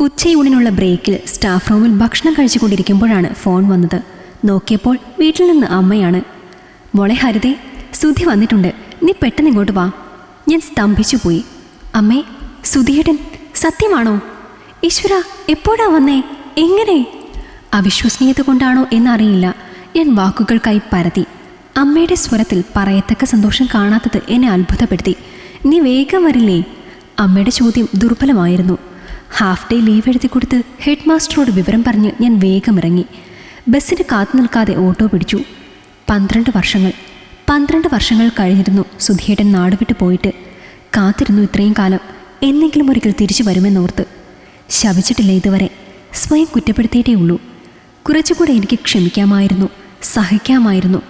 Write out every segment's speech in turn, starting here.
ഉച്ചയൂണിനുള്ള ബ്രേക്കിൽ സ്റ്റാഫ് റൂമിൽ ഭക്ഷണം കഴിച്ചുകൊണ്ടിരിക്കുമ്പോഴാണ് ഫോൺ വന്നത്. നോക്കിയപ്പോൾ വീട്ടിൽ നിന്ന് അമ്മയാണ്. മോളെ ഹരിതേ സുധി വന്നിട്ടുണ്ട്. നീ പെട്ടെന്ന് ഇങ്ങോട്ട് വാ. ഞാൻ സ്തംഭിച്ചു പോയി അമ്മേ സുധിയേട്ടൻ സത്യമാണോ? ഈശ്വര എപ്പോഴാ വന്നേ? എങ്ങനെ? അവിശ്വസനീയത കൊണ്ടാണോ എന്നറിയില്ല. ഞാൻ വാക്കുകൾക്കായി പരതി. അമ്മയുടെ സ്വരത്തിൽ പറയത്തക്ക സന്തോഷം കാണാത്തത് എന്നെ അത്ഭുതപ്പെടുത്തി. നീ വേഗം വരില്ലേ? അമ്മയുടെ ചോദ്യം ദുർബലമായിരുന്നു. ഹാഫ് ഡേ ലീവ് എഴുതി കൊടുത്ത് ഹെഡ് മാസ്റ്ററോട് വിവരം പറഞ്ഞ് ഞാൻ വേഗം ഇറങ്ങി. ബസ്സിന് കാത്തു നിൽക്കാതെ ഓട്ടോ പിടിച്ചു. പന്ത്രണ്ട് വർഷങ്ങൾ. പന്ത്രണ്ട് വർഷങ്ങൾ കഴിഞ്ഞിരുന്നു സുധിയേട്ടൻ നാടുവിട്ട് പോയിട്ട്. കാത്തിരുന്നു ഇത്രയും കാലം. എന്നെങ്കിലും ഒരിക്കൽ തിരിച്ചു വരുമെന്നോർത്ത്. ശവിച്ചിട്ടില്ല ഇതുവരെ. സ്വയം കുറ്റപ്പെടുത്തിയിട്ടേ ഉള്ളൂ. കുറച്ചുകൂടെ എനിക്ക് ക്ഷമിക്കാമായിരുന്നു. സഹിക്കാമായിരുന്നു.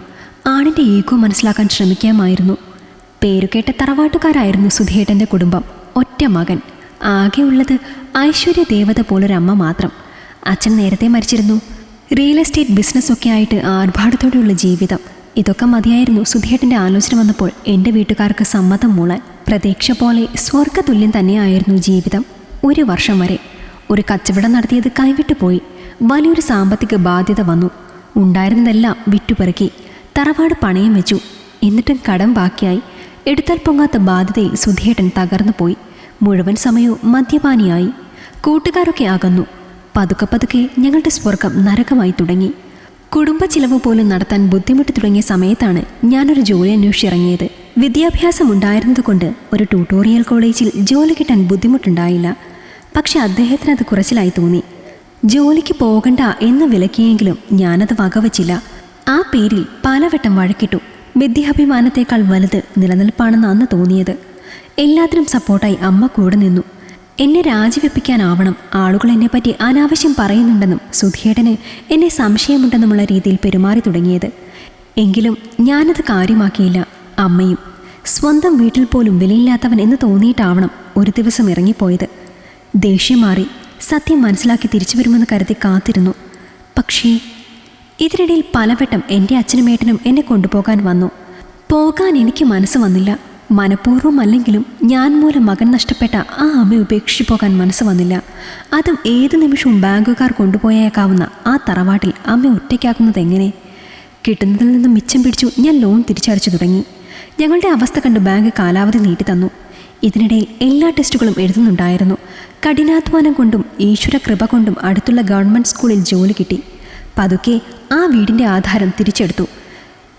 ആണിന്റെ ഈഗോ മനസ്സിലാക്കാൻ ശ്രമിക്കാമായിരുന്നു. പേരുകേട്ട തറവാട്ടുകാരായിരുന്നു സുധിയേട്ടന്റെ കുടുംബം. ഒറ്റ മകൻ. ആകെയുള്ളത് ഐശ്വര്യ ദേവത പോലൊരമ്മ മാത്രം. അച്ഛൻ നേരത്തെ മരിച്ചിരുന്നു. റിയൽ എസ്റ്റേറ്റ് ബിസിനസ്സൊക്കെ ആയിട്ട് ആർഭാടത്തോടെയുള്ള ജീവിതം. ഇതൊക്കെ മതിയായിരുന്നു സുധിയേട്ടന്റെ ആലോചന വന്നപ്പോൾ എന്റെ വീട്ടുകാർക്ക് സമ്മതം മൂളാൻ. പ്രതീക്ഷ പോലെ സ്വർഗതുല്യം തന്നെയായിരുന്നു ജീവിതം. ഒരു വർഷം വരെ. ഒരു കച്ചവടം നടത്തിയത് കൈവിട്ടു പോയി. വലിയൊരു സാമ്പത്തിക ബാധ്യത വന്നു. ഉണ്ടായിരുന്നതെല്ലാം വിറ്റുപെറുക്കി. തറവാട് പണയം വെച്ചു. എന്നിട്ടും കടം ബാക്കിയായി. എടുത്താൽ പൊങ്ങാത്ത ബാധ്യതയിൽ സുധിയേട്ടൻ തകർന്നു പോയി. മുഴുവൻ സമയവും മദ്യപാനിയായി. കൂട്ടുകാരൊക്കെ ആകുന്നു പതുക്കെ പതുക്കെ ഞങ്ങളുടെ സ്വർഗം നരകമായി തുടങ്ങി. കുടുംബ ചിലവ് പോലും നടത്താൻ ബുദ്ധിമുട്ട് തുടങ്ങിയ സമയത്താണ് ഞാനൊരു ജോലി അന്വേഷിച്ചിറങ്ങിയത് വിദ്യാഭ്യാസം ഉണ്ടായിരുന്നതുകൊണ്ട് ഒരു ട്യൂട്ടോറിയൽ കോളേജിൽ ജോലി കിട്ടാൻ ബുദ്ധിമുട്ടുണ്ടായില്ല. പക്ഷെ അദ്ദേഹത്തിന് അത് കുറച്ചിലായി തോന്നി. ജോലിക്ക് പോകണ്ട എന്ന് വിലക്കിയെങ്കിലും ഞാനത് വകവച്ചില്ല. ആ പേരിൽ പലവട്ടം വഴക്കിട്ടു. വിദ്യാഭിമാനത്തേക്കാൾ വലുത് നിലനിൽപ്പാണെന്ന് അന്ന് തോന്നിയത്. എല്ലാത്തിനും സപ്പോർട്ടായി അമ്മ കൂടെ നിന്നു. എന്നെ രാജിവെപ്പിക്കാനാവണം. ആളുകൾ എന്നെപ്പറ്റി അനാവശ്യം പറയുന്നുണ്ടെന്നും സുധിയേട്ടന് എന്നെ സംശയമുണ്ടെന്നുമുള്ള രീതിയിൽ പെരുമാറി തുടങ്ങിയത്. എങ്കിലും ഞാനത് കാര്യമാക്കിയില്ല. അമ്മയും സ്വന്തം വീട്ടിൽ പോലും വിലയില്ലാത്തവൻ എന്ന് തോന്നിയിട്ടാവണം ഒരു ദിവസം ഇറങ്ങിപ്പോയത്. ദേഷ്യം മാറി സത്യം മനസ്സിലാക്കി തിരിച്ചു വരുമെന്ന് കരുതി കാത്തിരുന്നു. പക്ഷേ ഇതിനിടയിൽ പലവട്ടം എന്റെ അച്ഛനും ഏട്ടനും എന്നെ കൊണ്ടുപോകാൻ വന്നു. പോകാൻ എനിക്ക് മനസ്സ് വന്നില്ല. മനഃപൂർവമല്ലെങ്കിലും ഞാൻ മൂലം മകൻ നഷ്ടപ്പെട്ട ആ അമ്മ ഉപേക്ഷിച്ചു പോകാൻ മനസ്സ് വന്നില്ല. അതും ഏത് നിമിഷവും ബാങ്കുകാർ കൊണ്ടുപോയേക്കാവുന്ന ആ തറവാട്ടിൽ അമ്മ ഒറ്റയ്ക്കാക്കുന്നത് എങ്ങനെ? കിട്ടുന്നതിൽ നിന്നും മിച്ചം പിടിച്ചു ഞാൻ ലോൺ തിരിച്ചടച്ചു തുടങ്ങി. ഞങ്ങളുടെ അവസ്ഥ കണ്ട് ബാങ്ക് കാലാവധി നീട്ടി തന്നു. ഇതിനിടയിൽ എല്ലാ ടെസ്റ്റുകളും എഴുതുന്നുണ്ടായിരുന്നു. കഠിനാധ്വാനം കൊണ്ടും ഈശ്വര കൃപ കൊണ്ടും അടുത്തുള്ള ഗവൺമെന്റ് സ്കൂളിൽ ജോലി കിട്ടി. പതുക്കെ ആ വീടിന്റെ ആധാരം തിരിച്ചെടുത്തു.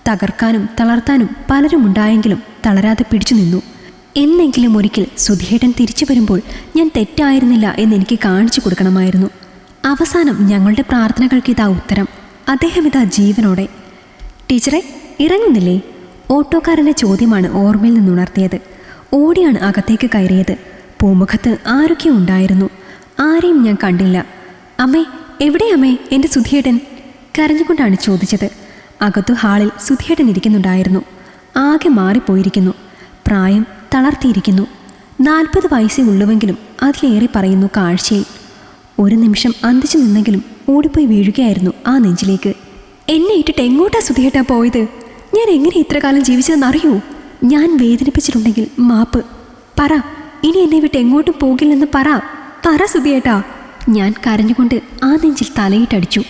തകർക്കാനും തളർത്താനും പലരും ഉണ്ടായെങ്കിലും തളരാതെ പിടിച്ചു നിന്നു. എന്നെങ്കിലും ഒരിക്കൽ സുധിയേട്ടൻ തിരിച്ചു വരുമ്പോൾ ഞാൻ തെറ്റായിരുന്നില്ല എന്ന് എനിക്ക് കാണിച്ചു കൊടുക്കണമായിരുന്നു. അവസാനം ഞങ്ങളുടെ പ്രാർത്ഥനകൾക്ക് ഇതാ ഉത്തരം. അദ്ദേഹം ഇതാ ജീവനോടെ. ടീച്ചറെ ഇറങ്ങുന്നില്ലേ? ഓട്ടോക്കാരന്റെ ചോദ്യമാണ് ഓർമ്മയിൽ നിന്നുണർത്തിയത്. ഓടിയാണ് അകത്തേക്ക് കയറിയത്. പൂമുഖത്ത് ആരൊക്കെ ഉണ്ടായിരുന്നു? ആരെയും ഞാൻ കണ്ടില്ല. അമ്മേ എവിടെ അമ്മേ? എന്റെ സുധിയേട്ടൻ കരഞ്ഞുകൊണ്ടാണ് ചോദിച്ചത്. അകത്തു ഹാളിൽ സുധിയേട്ടൻ ഇരിക്കുന്നുണ്ടായിരുന്നു. ആകെ മാറിപ്പോയിരിക്കുന്നു. പ്രായം തളർത്തിയിരിക്കുന്നു. നാൽപ്പത് വയസ്സേ ഉള്ളുവെങ്കിലും അതിലേറെ പറയുന്നു കാഴ്ചയിൽ. ഒരു നിമിഷം അന്തിച്ചു നിന്നെങ്കിലും ഓടിപ്പോയി വീഴുകയായിരുന്നു ആ നെഞ്ചിലേക്ക്. എന്നെ ഇട്ടിട്ട് എങ്ങോട്ടാ സുധിയേട്ടാ പോയത്? ഞാൻ എങ്ങനെ ഇത്ര കാലം ജീവിച്ചതെന്നറിയൂ ഞാൻ വേദനിപ്പിച്ചിട്ടുണ്ടെങ്കിൽ മാപ്പ്. പറ. ഇനി എന്നെ വിട്ട് എങ്ങോട്ടും പോകില്ലെന്ന് പറ. പറ സുധിയേട്ടാ ഞാൻ കരഞ്ഞുകൊണ്ട് ആ നെഞ്ചിൽ തലയിട്ടടിച്ചു.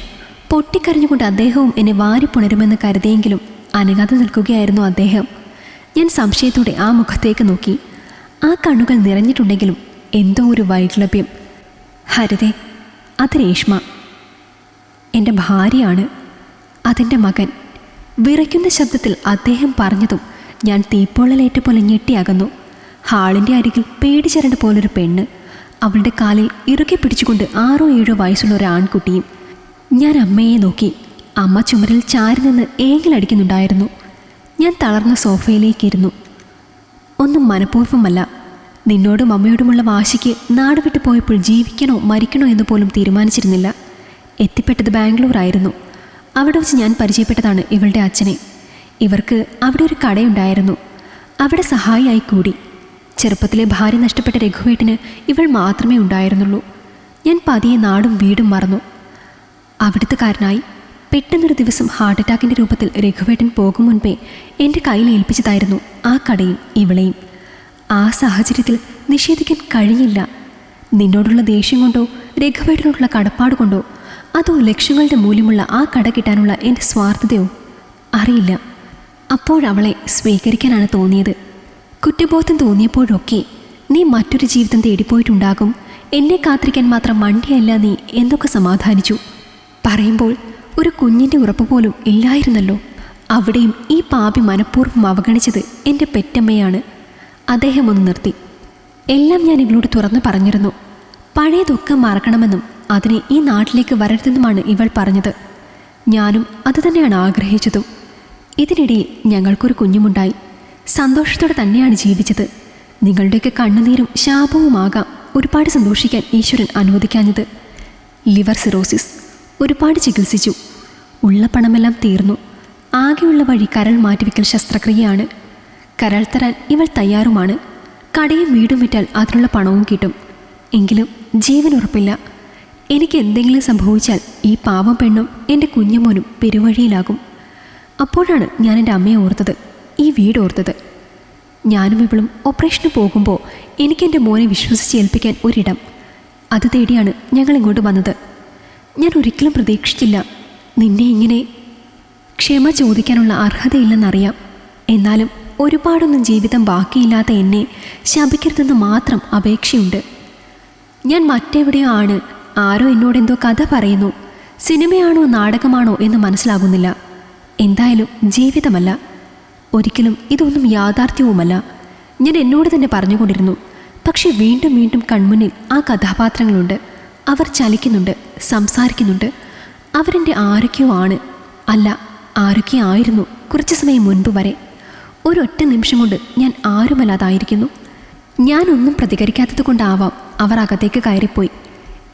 പൊട്ടിക്കരഞ്ഞുകൊണ്ട് അദ്ദേഹവും എന്നെ വാരിപ്പുണരുമെന്ന് കരുതിയെങ്കിലും അനങ്ങാതെ നിൽക്കുകയായിരുന്നു അദ്ദേഹം. ഞാൻ സംശയത്തോടെ ആ മുഖത്തേക്ക് നോക്കി. ആ കണ്ണുകൾ നിറഞ്ഞിട്ടുണ്ടെങ്കിലും എന്തോ ഒരു വൈക്ലഭ്യം ഹരിതേ അത് രേഷ്മ. എന്റെ ഭാര്യയാണ്. അതിന്റെ മകൻ. വിറയ്ക്കുന്ന ശബ്ദത്തിൽ അദ്ദേഹം പറഞ്ഞതും ഞാൻ തീപ്പൊള്ളലേറ്റ പോലെ ഞെട്ടിയകന്നു. ഹാളിന്റെ അരികിൽ പേടിച്ചരണ്ട പോലൊരു പെണ്ണ്. അവളുടെ കാലിൽ ഇറുകെ പിടിച്ചുകൊണ്ട് ആറോ ഏഴോ വയസ്സുള്ള ഒരു ആൺകുട്ടിയും ഞാൻ അമ്മയെ നോക്കി അമ്മ ചുമരിൽ ചാരി നിന്ന് ഏങ്ങിലടിക്കുന്നുണ്ടായിരുന്നു ഞാൻ തളർന്ന സോഫയിലേക്കിരുന്നു. ഒന്നും മനഃപൂർവമല്ല. നിന്നോടും അമ്മയോടുമുള്ള വാശിക്ക് നാട് വിട്ടു പോയപ്പോൾ ജീവിക്കണോ മരിക്കണോ എന്ന് പോലും തീരുമാനിച്ചിരുന്നില്ല. എത്തിപ്പെട്ടത് ബാംഗ്ലൂർ ആയിരുന്നു അവിടെ വെച്ച് ഞാൻ പരിചയപ്പെട്ടതാണ് ഇവളുടെ അച്ഛനെ. ഇവർക്ക് അവിടെ ഒരു കടയുണ്ടായിരുന്നു. അവിടെ സഹായിയായി കൂടി. ചെറുപ്പത്തിലെ ഭാര്യ നഷ്ടപ്പെട്ട രഘുവേട്ടിന് ഇവൾ മാത്രമേ ഉണ്ടായിരുന്നുള്ളൂ. ഞാൻ പതിയെ നാടും വീടും മറന്നു. അവിടുത്തുകാരനായി പെട്ടെന്നൊരു ദിവസം ഹാർട്ട് അറ്റാക്കിന്റെ രൂപത്തിൽ രഘുവേട്ടൻ പോകും മുൻപേ എന്റെ കയ്യിൽ ഏൽപ്പിച്ചതായിരുന്നു ആ കടയും ഇവളെയും. ആ സാഹചര്യത്തിൽ നിഷേധിക്കാൻ കഴിയില്ല നിന്നോടുള്ള ദേഷ്യം കൊണ്ടോ രഘുവേട്ടനോടുള്ള കടപ്പാട് കൊണ്ടോ അതോ ലക്ഷങ്ങളുടെ മൂല്യമുള്ള ആ കട കിട്ടാനുള്ള എന്റെ സ്വാർത്ഥതയോ? അറിയില്ല. അപ്പോഴവളെ സ്വീകരിക്കാനാണ് തോന്നിയത്. കുറ്റബോധം തോന്നിയപ്പോഴൊക്കെ നീ മറ്റൊരു ജീവിതം തേടിപ്പോയിട്ടുണ്ടാകും. എന്നെ കാത്തിരിക്കാൻ മാത്രം മണ്ടിയല്ല നീ എന്നൊക്കെ സമാധാനിച്ചു. പറയുമ്പോൾ ഒരു കുഞ്ഞിന്റെ ഉറപ്പ് പോലും ഇല്ലായിരുന്നല്ലോ. അവിടെയും ഈ പാപി മനഃപൂർവം അവഗണിച്ചത് എന്റെ പെറ്റമ്മയാണ്. അദ്ദേഹം ഒന്ന് നിർത്തി. എല്ലാം ഞാൻ ഇവളോട് തുറന്നു പറഞ്ഞിരുന്നു. പഴയതൊക്കെ മറക്കണമെന്നും അതിനെ ഈ നാട്ടിലേക്ക് വരരുതെന്നുമാണ് ഇവൾ പറഞ്ഞത്. ഞാനും അതുതന്നെയാണ് ആഗ്രഹിച്ചതും. ഇതിനിടയിൽ ഞങ്ങൾക്കൊരു കുഞ്ഞുമുണ്ടായി. സന്തോഷത്തോടെ തന്നെയാണ് ജീവിച്ചത്. നിങ്ങളുടെയൊക്കെ കണ്ണുനീരും ശാപവുമാകാം ഒരുപാട് സന്തോഷിക്കാൻ ഈശ്വരൻ അനുവദിക്കാഞ്ഞത്. Liver cirrhosis. ഒരുപാട് ചികിത്സിച്ചു. ഉള്ള പണമെല്ലാം തീർന്നു. ആകെയുള്ള വഴി കരൾ മാറ്റിവെക്കൽ ശസ്ത്രക്രിയയാണ്. കരൾ തരാൻ ഇവൾ തയ്യാറുമാണ്. കടയും വീടും വിറ്റാൽ അതിനുള്ള പണവും കിട്ടും. എങ്കിലും ജീവൻ ഉറപ്പില്ല. എനിക്ക് എന്തെങ്കിലും സംഭവിച്ചാൽ ഈ പാവം പെണ്ണും എന്റെ കുഞ്ഞുമോനും പെരുവഴിയിലാകും. അപ്പോഴാണ് ഞാൻ എന്റെ അമ്മയെ ഓർത്തത്. ഈ വീട് ഓർത്തത്. ഞാനും ഇവളും ഓപ്പറേഷന് പോകുമ്പോൾ എനിക്കെന്റെ മോനെ വിശ്വസിച്ച് ഏൽപ്പിക്കാൻ ഒരിടം. അത് തേടിയാണ് ഞങ്ങൾ ഇങ്ങോട്ട് വന്നത്. ഞാൻ ഒരിക്കലും പ്രതീക്ഷിച്ചില്ല നിന്നെ ഇങ്ങനെ ക്ഷമ ചോദിക്കാനുള്ള അർഹതയില്ലെന്നറിയാം. എന്നാലും ഒരുപാടൊന്നും ജീവിതം ബാക്കിയില്ലാത്ത എന്നെ ശപിക്കരുതെന്ന് മാത്രം അപേക്ഷയുണ്ട്. ഞാൻ മറ്റെവിടെയോ ആണ്. ആരോ എന്നോട് എന്തോ കഥ പറയുന്നു. സിനിമയാണോ നാടകമാണോ എന്ന് മനസ്സിലാകുന്നില്ല. എന്തായാലും ജീവിതമല്ല. ഒരിക്കലും ഇതൊന്നും യാഥാർത്ഥ്യവുമല്ല. ഞാൻ എന്നോട് തന്നെ പറഞ്ഞുകൊണ്ടിരുന്നു. പക്ഷെ വീണ്ടും വീണ്ടും കൺമുന്നിൽ ആ കഥാപാത്രങ്ങളുണ്ട്. അവർ ചലിക്കുന്നുണ്ട് സംസാരിക്കുന്നുണ്ട്. അവരെന്റെ ആരൊക്കെയോ ആണ്. അല്ല ആരൊക്കെയോ ആയിരുന്നു കുറച്ച് സമയം മുൻപ് വരെ. ഒരൊറ്റ നിമിഷം കൊണ്ട് ഞാൻ ആരുമല്ലാതായിരിക്കുന്നു. ഞാനൊന്നും പ്രതികരിക്കാത്തത് കൊണ്ടാവാം അവർ അകത്തേക്ക് കയറിപ്പോയി.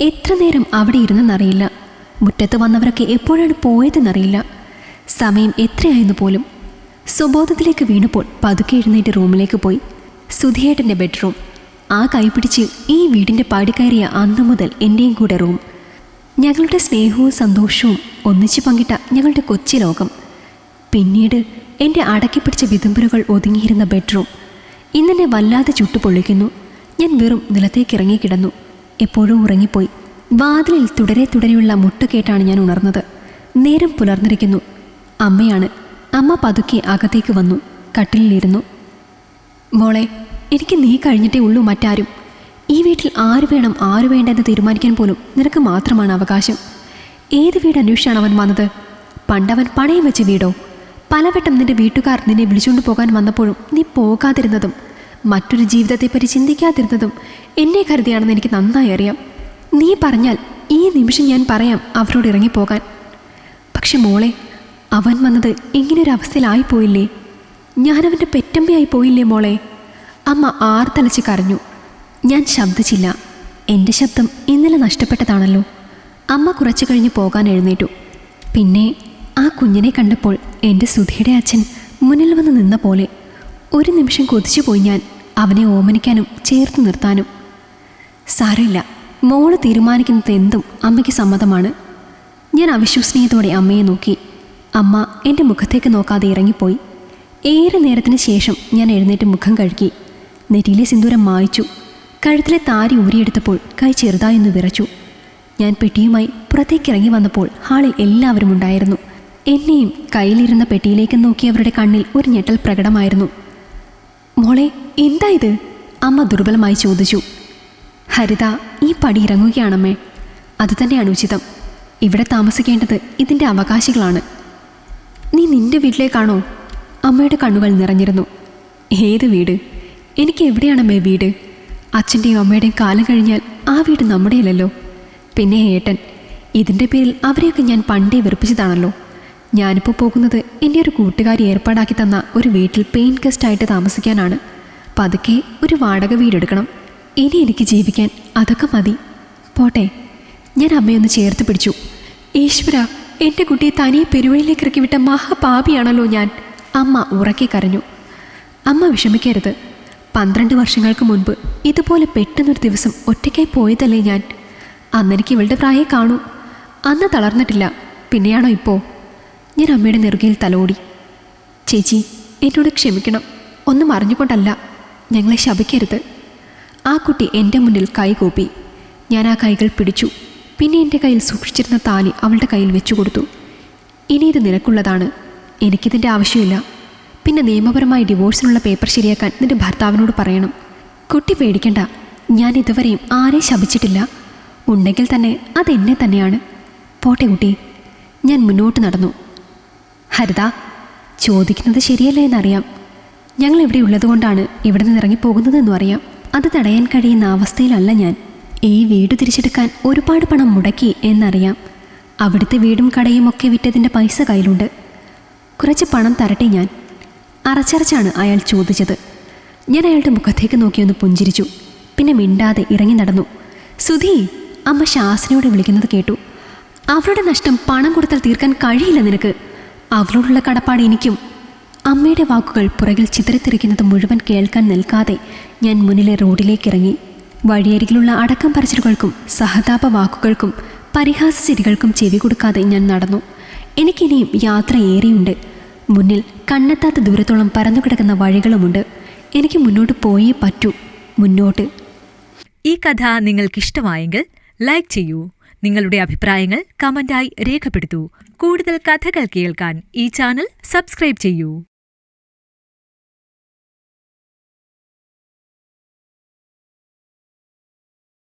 എത്ര നേരം അവിടെ ഇരുന്നെന്നറിയില്ല. മുറ്റത്ത് വന്നവരൊക്കെ എപ്പോഴാണ് പോയതെന്നറിയില്ല. സമയം എത്രയായെന്ന് പോലും. സുബോധത്തിലേക്ക് വീണപ്പോൾ പതുക്കെ എഴുന്നേറ്റ് റൂമിലേക്ക് പോയി. സുധിയേട്ടന്റെ ബെഡ്റൂം. ആ കൈപിടിച്ച് ഈ വീടിന്റെ പടികയറിയ അന്നു മുതൽ എന്റെയും കൂടെ റൂം ഞങ്ങളുടെ സ്നേഹവും സന്തോഷവും ഒന്നിച്ചു പങ്കിട്ട ഞങ്ങളുടെ കൊച്ചു ലോകം. പിന്നീട് എന്റെ അടക്കിപ്പിടിച്ച വിതുമ്പലുകൾ ഒതുങ്ങിയിരുന്ന ബെഡ്റൂം ഇന്നെന്നെ വല്ലാതെ ചുട്ടുപൊള്ളിക്കുന്നു. ഞാൻ വെറും നിലത്തേക്ക് ഇറങ്ങിക്കിടന്നു എപ്പോഴും ഉറങ്ങിപ്പോയി. വാതിലിൽ തുടരെ തുടരെയുള്ള മുട്ടുകേട്ടാണ് ഞാൻ ഉണർന്നത്. നേരം പുലർന്നിരിക്കുന്നു. അമ്മയാണ്. അമ്മ പതുക്കെ അകത്തേക്ക് വന്നു. കട്ടിലിലിരുന്നു. മോളെ എനിക്ക് നീ കഴിഞ്ഞിട്ടേ ഉള്ളൂ മറ്റാരും. ഈ വീട്ടിൽ ആര് വേണം ആര് വേണ്ട എന്ന് തീരുമാനിക്കാൻ പോലും നിനക്ക് മാത്രമാണ് അവകാശം. ഏത് വീട് അന്വേഷിച്ചാണ് അവൻ വന്നത്? പണ്ടവൻ പണയം വെച്ച വീടോ? പലവട്ടം നിന്റെ വീട്ടുകാർ നിന്നെ വിളിച്ചുകൊണ്ട് പോകാൻ വന്നപ്പോഴും നീ പോകാതിരുന്നതും മറ്റൊരു ജീവിതത്തെപ്പറ്റി ചിന്തിക്കാതിരുന്നതും എന്നെ കരുതിയാണെന്ന് എനിക്ക് നന്നായി അറിയാം. നീ പറഞ്ഞാൽ ഈ നിമിഷം ഞാൻ പറയാം അവരോട് ഇറങ്ങിപ്പോകാൻ. പക്ഷെ മോളെ അവൻ വന്നത് ഇങ്ങനൊരു അവസ്ഥയിലായി പോയില്ലേ ഞാനവന്റെ പെറ്റമ്മയായി പോയില്ലേ മോളെ? അമ്മ ആർത്തലച്ച് കരഞ്ഞു. ഞാൻ ശബ്ദിച്ചില്ല. എന്റെ ശബ്ദം ഇന്നലെ നഷ്ടപ്പെട്ടതാണല്ലോ. അമ്മ കുറച്ചു കഴിഞ്ഞ് പോകാൻ എഴുന്നേറ്റു. പിന്നെ ആ കുഞ്ഞിനെ കണ്ടപ്പോൾ എന്റെ സുധിയുടെ അച്ഛൻ മുന്നിൽ വന്ന് നിന്ന പോലെ ഒരു നിമിഷം കൊതിച്ചു പോയി ഞാൻ അവനെ ഓമനിക്കാനും ചേർത്ത് നിർത്താനും. സാരമില്ല. മോൾ തീരുമാനിക്കുന്നത് എന്തും അമ്മയ്ക്ക് സമ്മതമാണ്. ഞാൻ അവിശ്വസനീയതോടെ അമ്മയെ നോക്കി. അമ്മ എന്റെ മുഖത്തേക്ക് നോക്കാതെ ഇറങ്ങിപ്പോയി. ഏറെ നേരത്തിന് ശേഷം ഞാൻ എഴുന്നേറ്റ് മുഖം കഴുകി. നെറ്റിയിലെ സിന്ദൂരം മായ്ച്ചു. കഴുത്തിലെ താരി ഊരിയെടുത്തപ്പോൾ കൈ ചെറുതായൊന്ന് വിറച്ചു. ഞാൻ പെട്ടിയുമായി പുറത്തേക്ക് ഇറങ്ങി വന്നപ്പോൾ ഹാളിൽ എല്ലാവരും ഉണ്ടായിരുന്നു. എന്നെയും കയ്യിലിരുന്ന പെട്ടിയിലേക്ക് നോക്കിയവരുടെ കണ്ണിൽ ഒരു ഞെട്ടൽ പ്രകടമായിരുന്നു. മോളെ എന്താ ഇത്? അമ്മ ദുർബലമായി ചോദിച്ചു. ഹരിത ഈ പടി ഇറങ്ങുകയാണമ്മേ. അത് തന്നെയാണ് ഉചിതം ഇവിടെ താമസിക്കേണ്ടത് ഇതിന്റെ അവകാശികളാണ്. നീ നിന്റെ വീട്ടിലേക്കാണോ? അമ്മയുടെ കണ്ണുകൾ നിറഞ്ഞിരുന്നു. ഏത് വീട്? എനിക്ക് എവിടെയാണമ്മേ വീട്? അച്ഛന്റെയും അമ്മയുടെയും കാലം കഴിഞ്ഞാൽ ആ വീട് നമ്മുടെയല്ലല്ലോ. പിന്നെ ഏട്ടൻ ഇതിന്റെ പേരിൽ അവരെയൊക്കെ ഞാൻ പണ്ടേ വെറുപ്പിച്ചതാണല്ലോ. ഞാനിപ്പോൾ പോകുന്നത് എന്റെ ഒരു കൂട്ടുകാരി ഏർപ്പാടാക്കി തന്ന ഒരു വീട്ടിൽ പെയിൻ ഗസ്റ്റായിട്ട് താമസിക്കാനാണ്. പതുക്കെ ഒരു വാടക വീടെടുക്കണം. ഇനി എനിക്ക് ജീവിക്കാൻ അതൊക്കെ മതി. പോട്ടെ ഞാൻ അമ്മയൊന്ന് ചേർത്ത് പിടിച്ചു. ഈശ്വര എന്റെ കുട്ടിയെ തനിയെ പെരുവഴിയിലേക്ക് ഇറക്കി വിട്ട മഹാപാപിയാണല്ലോ ഞാൻ. അമ്മ ഉറക്കി കരഞ്ഞു. അമ്മ വിഷമിക്കരുത്. പന്ത്രണ്ട് വർഷങ്ങൾക്ക് മുൻപ് ഇതുപോലെ പെട്ടെന്നൊരു ദിവസം ഒറ്റയ്ക്കായി പോയതല്ലേ ഞാൻ? അന്നെനിക്ക് ഇവളുടെ പ്രായം കാണൂ. അന്ന് തളർന്നിട്ടില്ല. പിന്നെയാണോ ഇപ്പോൾ ഞാൻ അമ്മയുടെ നെറുകയിൽ തലോടി. ചേച്ചി എന്നോട് ക്ഷമിക്കണം. ഒന്നും അറിഞ്ഞുകൊണ്ടല്ല. ഞങ്ങളെ ശപിക്കരുത്. ആ കുട്ടി എന്റെ മുന്നിൽ കൈകൂപ്പി ഞാൻ ആ കൈകൾ പിടിച്ചു. പിന്നെ എന്റെ കയ്യിൽ സൂക്ഷിച്ചിരുന്ന താലി അവളുടെ കയ്യിൽ വെച്ചു കൊടുത്തു ഇനി ഇത് നിനക്കുള്ളതാണ്. എനിക്കിതിന്റെ ആവശ്യമില്ല. പിന്നെ നിയമപരമായി ഡിവോഴ്സിനുള്ള പേപ്പർ ശരിയാക്കാൻ നിന്റെ ഭർത്താവിനോട് പറയണം. കുട്ടി പേടിക്കണ്ട. ഞാൻ ഇതുവരെയും ആരെയും ശപിച്ചിട്ടില്ല. ഉണ്ടെങ്കിൽ തന്നെ അതെന്നെ തന്നെയാണ്. പോട്ടെ കുട്ടി. ഞാൻ മുന്നോട്ട് നടന്നു. ഹരിത ചോദിക്കുന്നത് ശരിയല്ല എന്നറിയാം. ഞങ്ങൾ ഇവിടെ ഉള്ളതുകൊണ്ടാണ് ഇവിടെ നിന്ന് ഇറങ്ങിപ്പോകുന്നതെന്നും അറിയാം. അത് തടയാൻ കഴിയുന്ന അവസ്ഥയിലല്ല ഞാൻ. ഈ വീട് തിരിച്ചെടുക്കാൻ ഒരുപാട് പണം മുടക്കി എന്നറിയാം. അവിടുത്തെ വീടും കടയും ഒക്കെ വിറ്റതിന്റെ പൈസ കയ്യിലുണ്ട്. കുറച്ച് പണം തരട്ടെ ഞാൻ. അറച്ചറച്ചാണ് അയാൾ ചോദിച്ചത്. ഞാൻ അയാളുടെ മുഖത്തേക്ക് നോക്കിയൊന്ന് പുഞ്ചിരിച്ചു. പിന്നെ മിണ്ടാതെ ഇറങ്ങി നടന്നു. സുധി അമ്മ ശാസനയോടെ വിളിക്കുന്നത് കേട്ടു. അവളുടെ നഷ്ടം പണം കൊടുത്താൽ തീർക്കാൻ കഴിയില്ല നിനക്ക്. അവളോടുള്ള കടപ്പാട് എനിക്കും. അമ്മയുടെ വാക്കുകൾ പുറകിൽ ചിതറിത്തെറിക്കുന്നത് മുഴുവൻ കേൾക്കാൻ നിൽക്കാതെ ഞാൻ മുന്നിലെ റോഡിലേക്ക് ഇറങ്ങി വഴിയരികിലുള്ള അടക്കം പറച്ചിലുകൾക്കും സഹതാപ വാക്കുകൾക്കും പരിഹാസ ചിരികൾക്കും ചെവി കൊടുക്കാതെ ഞാൻ നടന്നു. എനിക്കിനിയും യാത്ര ഏറെയുണ്ട്. മുന്നിൽ കണ്ണെത്താത്ത ദൂരത്തോളം പരന്നുകിടക്കുന്ന വഴികളുമുണ്ട്. എനിക്ക് മുന്നോട്ട് പോയേ പറ്റൂ. മുന്നോട്ട്. ഈ കഥ നിങ്ങൾക്കിഷ്ടമായെങ്കിൽ ലൈക്ക് ചെയ്യൂ. നിങ്ങളുടെ അഭിപ്രായങ്ങൾ കമന്റായി രേഖപ്പെടുത്തൂ. കൂടുതൽ കഥകൾ കേൾക്കാൻ ഈ ചാനൽ സബ്സ്ക്രൈബ് ചെയ്യൂ.